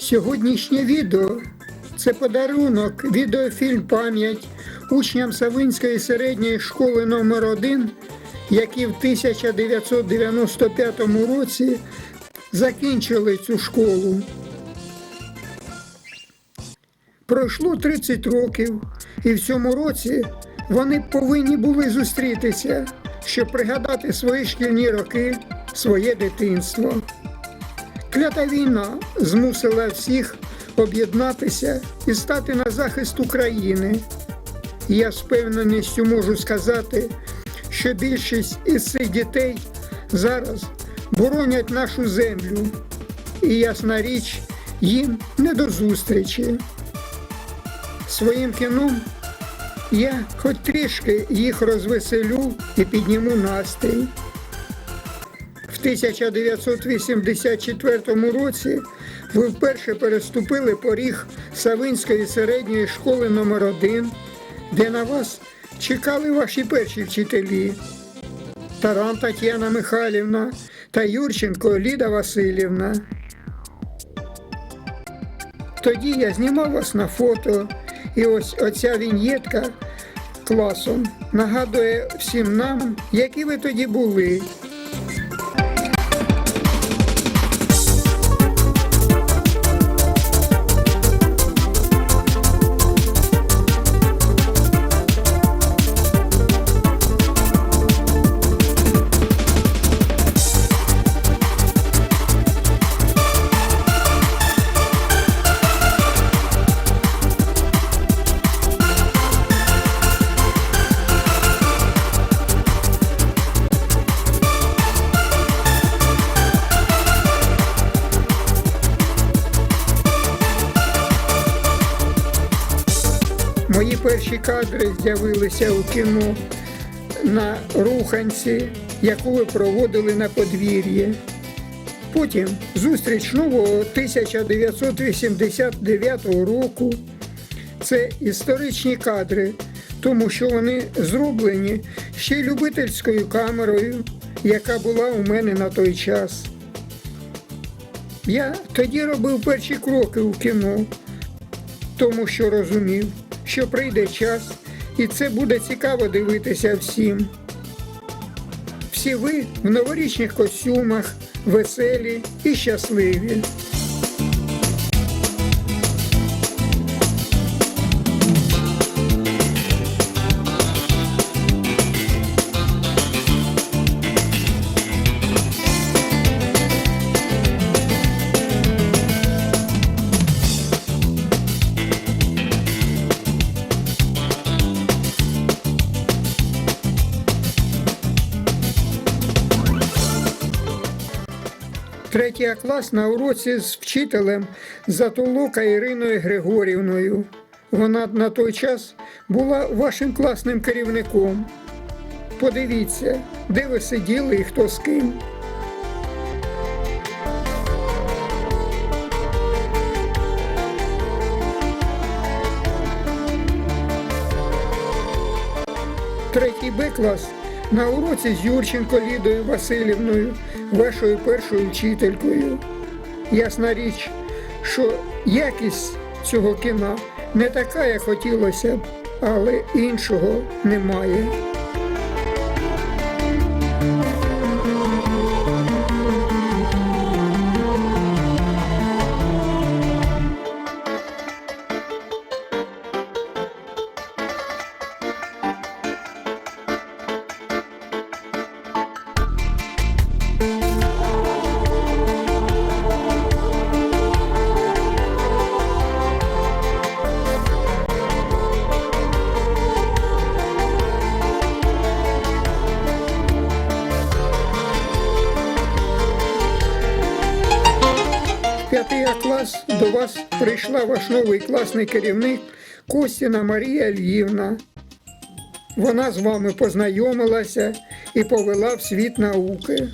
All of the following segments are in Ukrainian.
Сьогоднішнє відео це подарунок, відеофільм пам'ять учням Савинської середньої школи номер 1 які в 1995 році закінчили цю школу. Пройшло 30 років, і в цьому році вони повинні були зустрітися, щоб пригадати свої шкільні роки, своє дитинство. Клята війна змусила всіх об'єднатися і стати на захист України. І Я з певненістю можу сказати, що більшість із цих дітей зараз боронять нашу землю. І ясна річ, їм не до зустрічі. Своїм кіном я хоч трішки їх розвеселю і підніму настрій. В 1984 році ви вперше переступили поріг Савинської середньої школи номер 1 де на вас чекали ваші перші вчителі Таран Тетяна Михайлівна та Юрченко Ліда Васильівна. Тоді я знімав вас на фото, і ось оця віньєтка класом нагадує всім нам, які ви тоді були. Перші кадри з'явилися у кіно на руханці, яку ви проводили на подвір'ї. Потім зустріч нового 1989 року. Це історичні кадри, тому що вони зроблені ще любительською камерою, яка була у мене на той час. Я тоді робив перші кроки у кіно, тому що розумів, що прийде час, і це буде цікаво дивитися всім. Всі ви в новорічних костюмах, веселі і щасливі. Третій клас на уроці з вчителем Затолока Іриною Григорівною. Вона на той час була вашим класним керівником. Подивіться, де ви сиділи і хто з ким. Третій Б клас на уроці з Юрченко Лідою Васильівною, вашою першою вчителькою. Ясна річ, що якість цього кіна не така, як хотілося б, але іншого немає. Прийшла ваш новий класний керівник Костіна Марія Львівна. Вона з вами познайомилася і повела в світ науки.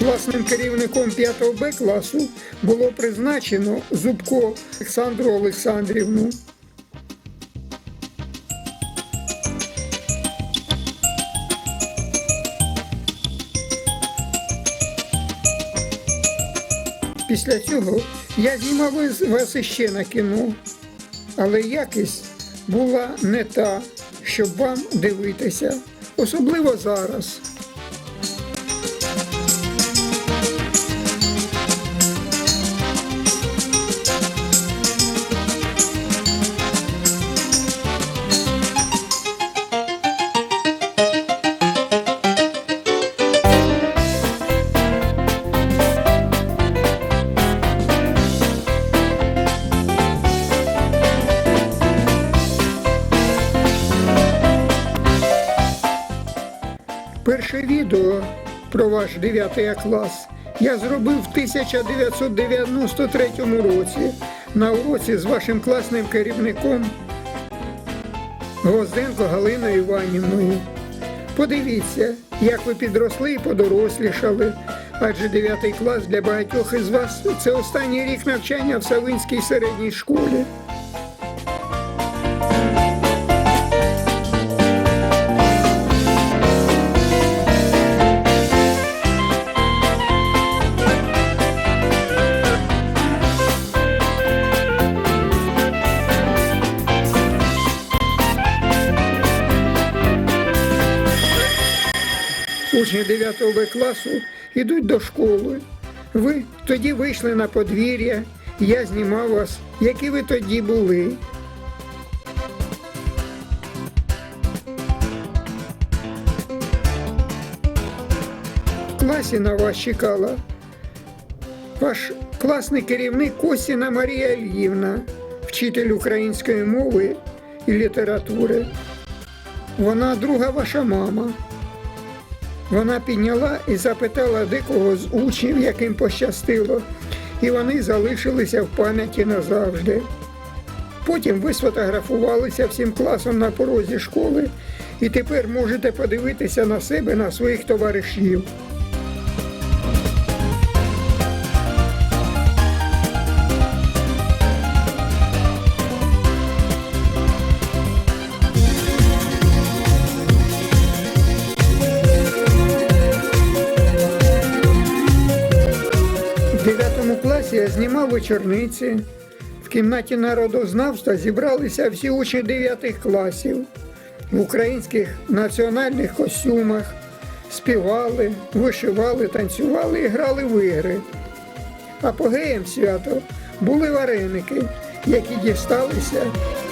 Класним керівником 5 Б класу було призначено Зубко Олександру Олександрівну. Після цього я знімав вас іще на кіно, але якість була не та, щоб вам дивитися, особливо зараз. Про ваш 9 клас я зробив в 1993 році на уроці з вашим класним керівником Гвозденко Галиною Іванівною. Подивіться, як ви підросли і подорослішали, адже 9 клас для багатьох із вас це останній рік навчання в Савинській середній школі. Учні 9 Б класу йдуть до школи. Ви тоді вийшли на подвір'я, я знімав вас, які ви тоді були. Класі на вас чекала ваш класний керівник Косіна Марія Ільївна, вчитель української мови і літератури. Вона друга ваша мама. Вона підняла і запитала дикого з учнів, яким пощастило, і вони залишилися в пам'яті назавжди. Потім ви сфотографувалися всім класом на порозі школи, і тепер можете подивитися на себе, на своїх товаришів. Знімав вечорниці. В кімнаті народознавства зібралися всі учні 9 класів в українських національних костюмах, співали, вишивали, танцювали і грали в ігри. Апогеєм свято були вареники, які дісталися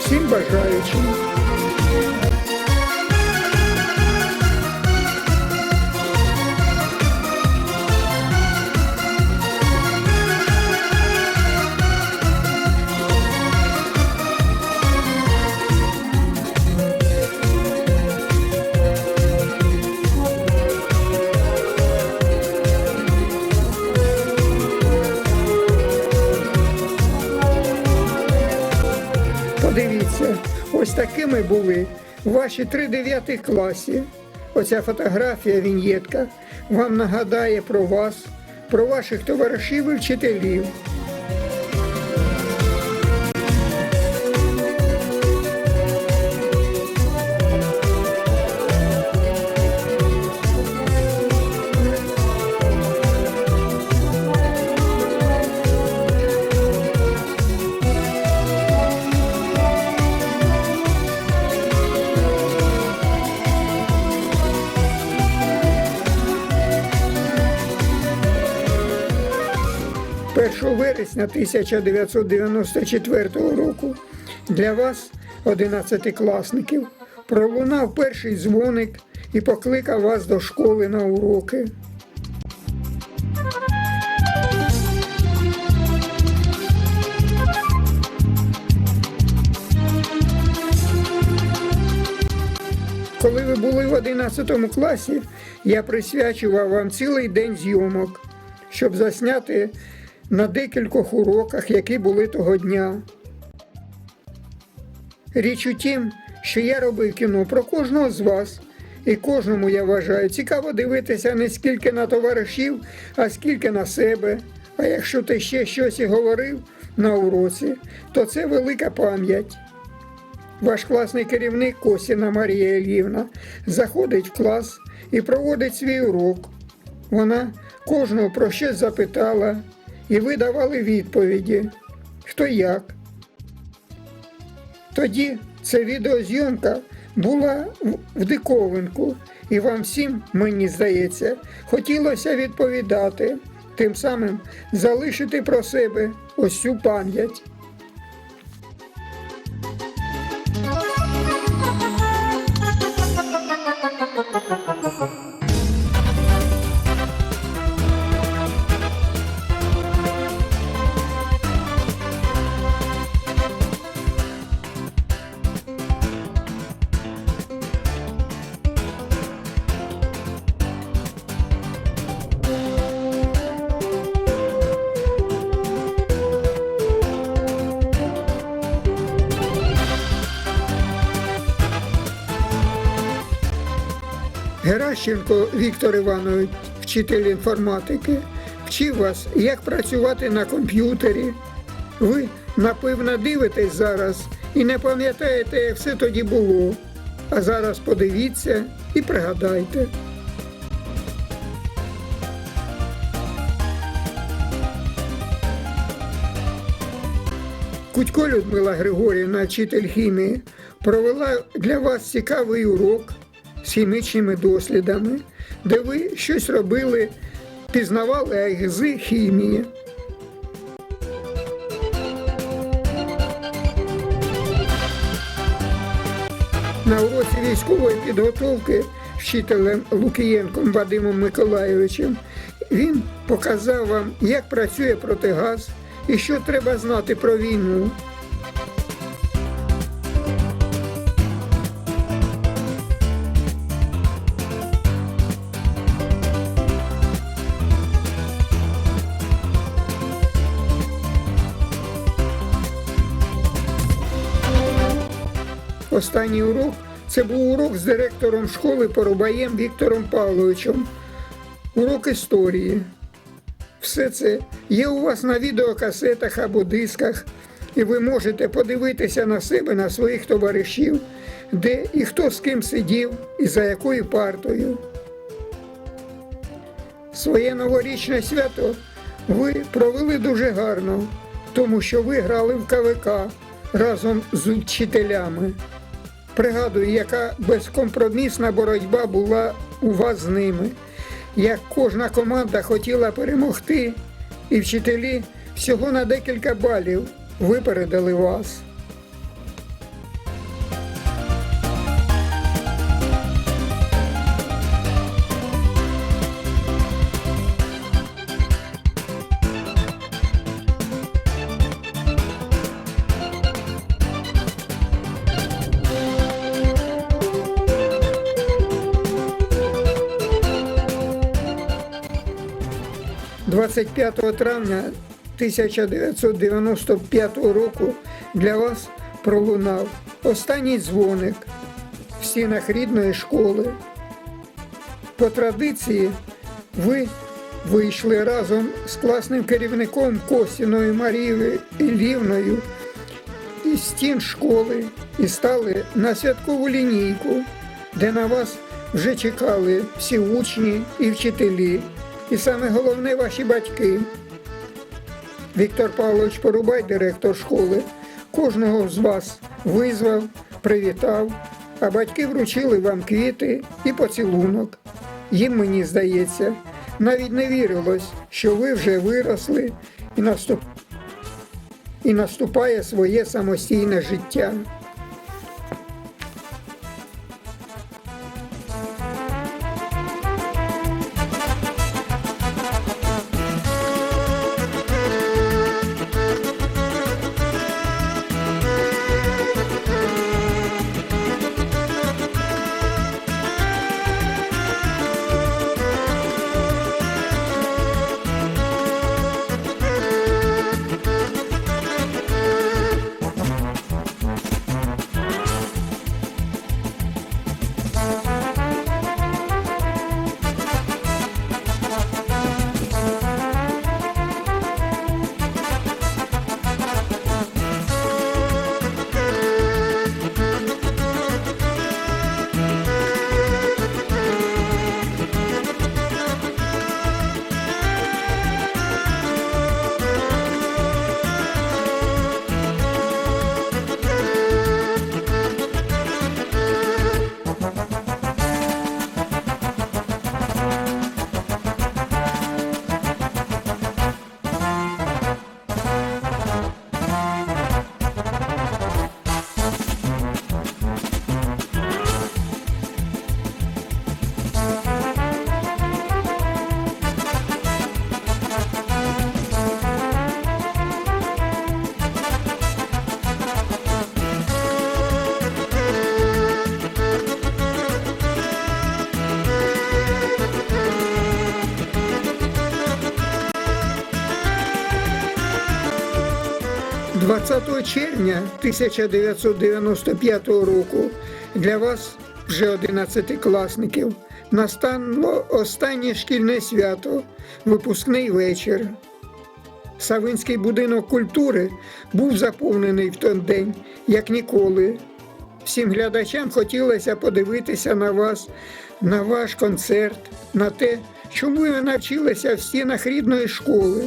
всім бажаючим. Такими були ваші три дев'ятих класі. Оця фотографія, вінєтка вам нагадає про вас, про ваших товаришів і вчителів. Вересня 1994 року для вас, 11-класників, пролунав перший дзвоник і покликав вас до школи на уроки. Коли ви були в 11 класі, я присвячував вам цілий день зйомок, щоб засняти на декількох уроках, які були того дня. Річ у тім, що я робив кіно про кожного з вас І кожному, я вважаю, цікаво дивитися не скільки на товаришів, а скільки на себе. А якщо ти ще щось і говорив на уроці, то це велика пам'ять. Ваш класний керівник Косіна Марія Ілівна заходить в клас і проводить свій урок. Вона кожного про щось запитала, і ви давали відповіді, хто як. Тоді ця відеозйомка була в- диковинку, і вам всім, мені здається, хотілося відповідати, тим самим залишити про себе ось цю пам'ять. Геращенко Віктор Іванович, вчитель інформатики, вчив вас, як працювати на комп'ютері. Ви, напевно, дивитесь зараз і не пам'ятаєте, як все тоді було. А зараз подивіться і пригадайте. Кудько Людмила Григорівна, вчитель хімії, провела для вас цікавий урок хімічними дослідами, де ви щось робили, пізнавали ази хімії. На уроці військової підготовки вчителем Лукієнком Вадимом Миколайовичем він показав вам, як працює протигаз і що треба знати про війну. Останній урок це був урок з директором школи Порубаєм Віктором Павловичем. Урок історії. Все це є у вас на відеокасетах або дисках, і ви можете подивитися на себе, на своїх товаришів, де і хто з ким сидів і за якою партою. Своє новорічне свято ви провели дуже гарно, тому що ви грали в КВК разом з вчителями. Пригадую, яка безкомпромісна боротьба була у вас з ними, як кожна команда хотіла перемогти, і вчителі всього на декілька балів випередили вас. – 25 травня 1995 року для вас пролунав останній дзвоник в стінах рідної школи. По традиції ви вийшли разом з класним керівником Костіною Марією Ілівною із стін школи і стали на святкову лінійку, де на вас вже чекали всі учні і вчителі, і саме головне ваші батьки. Віктор Павлович Порубай, директор школи, кожного з вас визвав, привітав, а батьки вручили вам квіти і поцілунок. Їм, мені здається, навіть не вірилось, що ви вже виросли і наступ... і наступає своє самостійне життя. 20 червня 1995 року для вас, вже 11-класників, настало останнє шкільне свято, випускний вечір. Савинський будинок культури був заповнений в той день, як ніколи. Всім глядачам хотілося подивитися на вас, на ваш концерт, на те, чому ви навчилися в стінах рідної школи.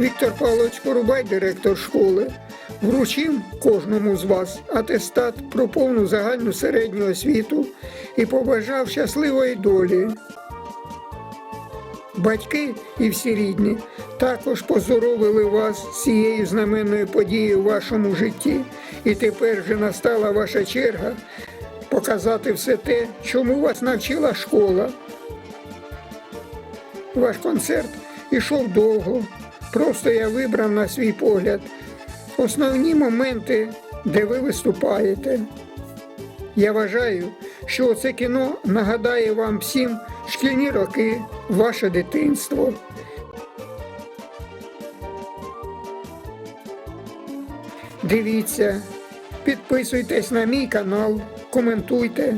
Віктор Павлович Порубай, директор школи, вручив кожному з вас атестат про повну загальну середню освіту і побажав щасливої долі. Батьки і всі рідні також поздоровили вас цією знаменною подією в вашому житті, і тепер вже настала ваша черга показати все те, чому вас навчила школа. Ваш концерт ішов довго. Просто я вибрав на свій погляд основні моменти, де ви виступаєте. Я вважаю, що це кіно нагадає вам всім шкільні роки, ваше дитинство. Дивіться, підписуйтесь на мій канал, коментуйте,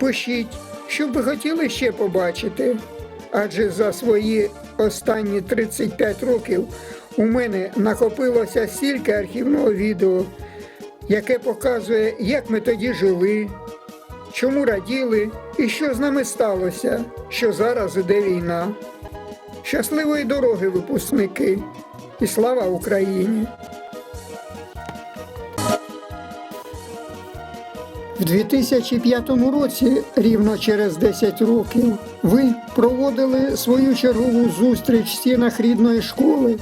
пишіть, що ви хотіли ще побачити. Адже за свої останні 35 років у мене накопилося стільки архівного відео, яке показує, як ми тоді жили, чому раділи і що з нами сталося, що зараз іде війна. Щасливої дороги, випускники, і слава Україні! В 2005 році, рівно через 10 років, ви проводили свою чергову зустріч в стінах рідної школи.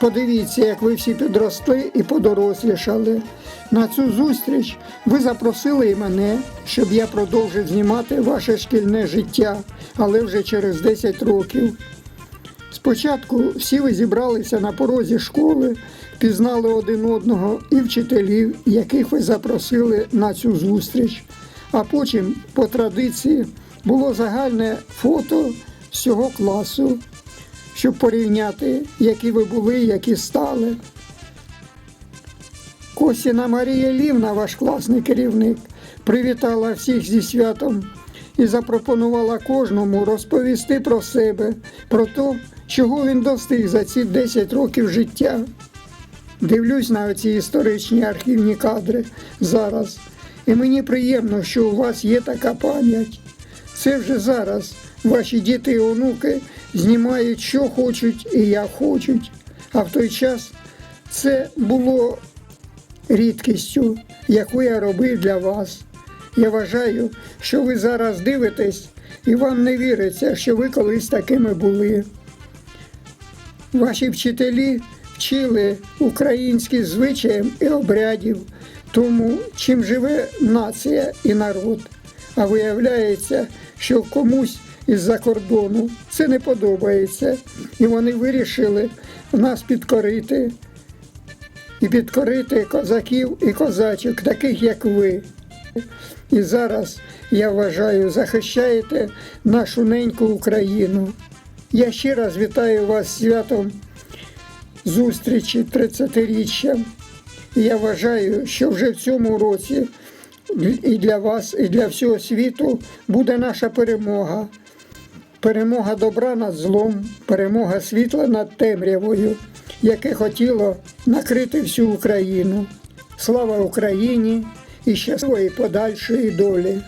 Подивіться, як ви всі підросли і подорослішали. На цю зустріч ви запросили і мене, щоб я продовжив знімати ваше шкільне життя, але вже через 10 років. Спочатку всі ви зібралися на порозі школи, пізнали один одного і вчителів, яких ви запросили на цю зустріч. А потім, по традиції, було загальне фото всього класу, щоб порівняти, які ви були, які стали. Косіна Марія Лівна, ваш класний керівник, привітала всіх зі святом і запропонувала кожному розповісти про себе, про те, чого він достиг за ці 10 років життя. Дивлюсь на оці історичні архівні кадри зараз, і мені приємно, що у вас є така пам'ять. Це вже зараз ваші діти і онуки знімають, що хочуть і як хочуть. А в той час це було рідкістю, яку я робив для вас. Я вважаю, що ви зараз дивитесь і вам не віриться, що ви колись такими були. Ваші вчителі вчили українські звичаям і обрядів, тому чим живе нація і народ. А виявляється, що комусь із-за кордону це не подобається, і вони вирішили нас підкорити і підкорити козаків і козачок, таких як ви. І зараз, я вважаю, захищаєте нашу неньку Україну. Я ще раз вітаю вас святом зустрічі 30-річчя. Я вважаю, що вже в цьому році і для вас, і для всього світу буде наша перемога. Перемога добра над злом, перемога світла над темрявою, яке хотіло накрити всю Україну. Слава Україні і щасливої подальшої долі!